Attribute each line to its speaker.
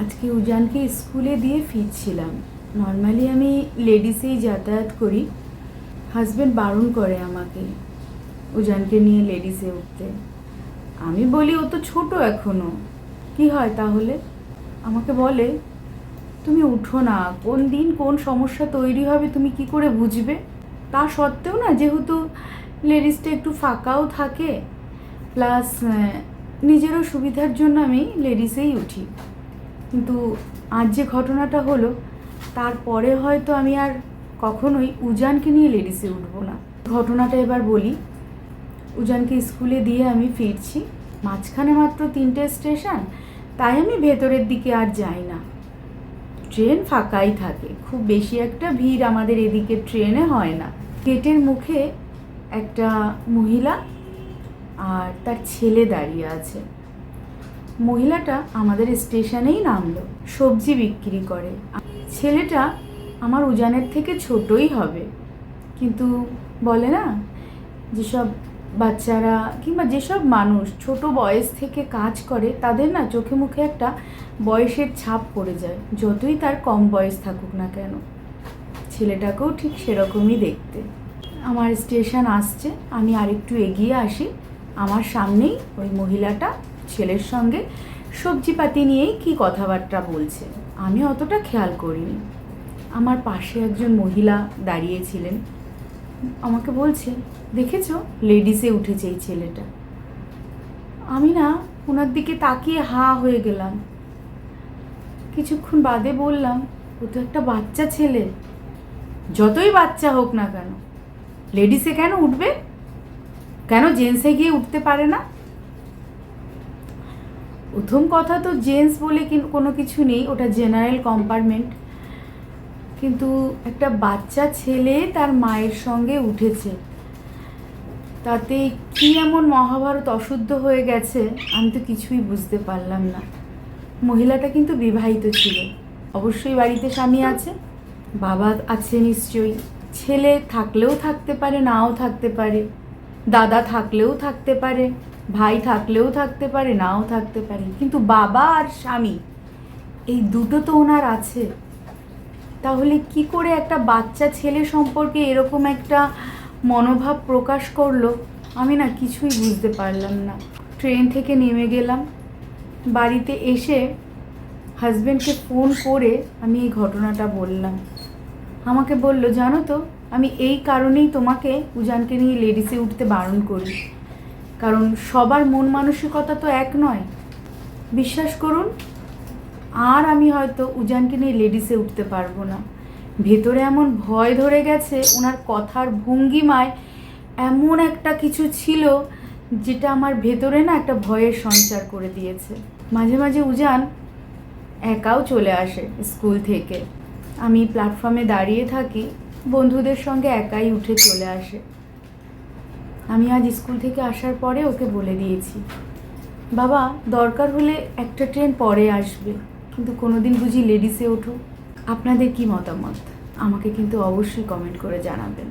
Speaker 1: আজকে উজানকে স্কুলে দিয়ে ফিরছিলাম। নর্মালি আমি লেডিসেই যাতায়াত করি। হাজব্যান্ড বারণ করে আমাকে উজানকে নিয়ে লেডিসে উঠতে। আমি বলি, ও তো ছোট এখনও। কি হয় তাহলে? আমাকে বলে, তুমি উঠো না। কোন দিন কোন সমস্যা তৈরি হবে তুমি কি করে বুঝবে? তা সত্ত্বেও না, যেহেতু লেডিসটা একটু ফাঁকাও থাকে প্লাস নিজেরও সুবিধার জন্য আমি লেডিসেই উঠি। কিন্তু আজ যে ঘটনাটা হলো তারপরে হয়তো আমি আর কখনোই উজানকে নিয়ে লেডিসে উঠবো না। ঘটনাটা এবার বলি। উজানকে স্কুলে দিয়ে আমি ফিরছি। মাঝখানে মাত্র তিনটে স্টেশন, তাই আমি ভেতরের দিকে আর যাই না। ট্রেন ফাঁকাই থাকে। খুব বেশি একটা ভিড় আমাদের এদিকে ট্রেনে হয় না। গেটের মুখে একটা মহিলা আর তার ছেলে দাঁড়িয়ে আছে। মহিলাটা আমাদের স্টেশনেই নামলো, সবজি বিক্রি করে। ছেলেটা আমার উজানের থেকে ছোটই হবে। কিন্তু বলে না, যেসব বাচ্চারা কিংবা যেসব মানুষ ছোট বয়স থেকে কাজ করে, তাদের না চোখে মুখে একটা বয়সের ছাপ পড়ে যায়, যতই তার কম বয়স থাকুক না কেন। ছেলেটাকেও ঠিক সেরকমই দেখতে। আমার স্টেশন আসছে, আমি আরেকটু এগিয়ে আসি, আমার সামনেই ওই মহিলাটা ছেলের সঙ্গে সবজিপাতি নিয়েই কি কথাবার্তা বলছে? আমি অতটা খেয়াল করিনি। আমার পাশে একজন মহিলা দাঁড়িয়েছিলেন। আমাকে বলছে, দেখেছ, লেডিসে উঠেছে এই ছেলেটা। আমি না ওনার দিকে তাকিয়ে হা হয়ে গেলাম। কিছুক্ষণ বাদে বললাম, ও তো একটা বাচ্চা ছেলে। যতই বাচ্চা হোক না কেন, লেডিসে কেন উঠবে? কেন জেন্টসে গিয়ে উঠতে পারে না? প্রথম কথা তো জেন্টস বলে কোনো কিছু নেই, ওটা জেনারেল কম্পার্টমেন্ট। কিন্তু একটা বাচ্চা ছেলে তার মায়ের সঙ্গে উঠেছে। তাতে কি এমন মহাভারত অশুদ্ধ হয়ে গেছে, আমি তো কিছুই বুঝতে পারলাম না। মহিলাটা কিন্তু বিবাহিত ছিল। অবশ্যই বাড়িতে স্বামী আছে, বাবা আছে নিশ্চয়ই। ছেলে থাকলেও থাকতে পারে, নাও থাকতে পারে, দাদা থাকলেও থাকতে পারে। ভাই থাকলেও থাকতে পারে, নাও থাকতে পারে, কিন্তু বাবা আর স্বামী, এই দুটো তো ওনার আছে। তাহলে কি করে একটা বাচ্চা ছেলে সম্পর্কে এরকম একটা মনোভাব প্রকাশ করল? আমি না কিছুই বুঝতে পারলাম না। ট্রেন থেকে নেমে গেলাম। বাড়িতে এসে হাজব্যান্ডকে ফোন করে আমি এই ঘটনাটা বললাম। আমাকে বলল, জানো তো, আমি এই কারণেই তোমাকে উজানকে নিয়ে লেডিসে উঠতে বারণ করি। কারণ সবার মন মানসিকতা তো এক নয়। বিশ্বাস করুন, আর আমি হয়তো উজানকে নিয়ে লেডিসে উঠতে পারব না। ভেতরে এমন ভয় ধরে গেছে, ওনার কথার ভঙ্গিমায় এমন একটা কিছু ছিল যেটা আমার ভেতরে না একটা ভয়ের সঞ্চার করে দিয়েছে। মাঝে মাঝে উজান একাও চলে আসে স্কুল থেকে। আমি প্ল্যাটফর্মে দাঁড়িয়ে থাকি, বন্ধুদের সঙ্গে একাই উঠে চলে আসে। আমি আজ স্কুল থেকে আসার পরে ওকে বলে দিয়েছি। বাবা, দরকার হলে একটা ট্রেন পরে আসবে, কিন্তু কোনোদিন বুঝি লেডিসে ওঠো। আপনাদের কি মতামত? আমাকে কিন্তু অবশ্যই কমেন্ট করে জানাবেন।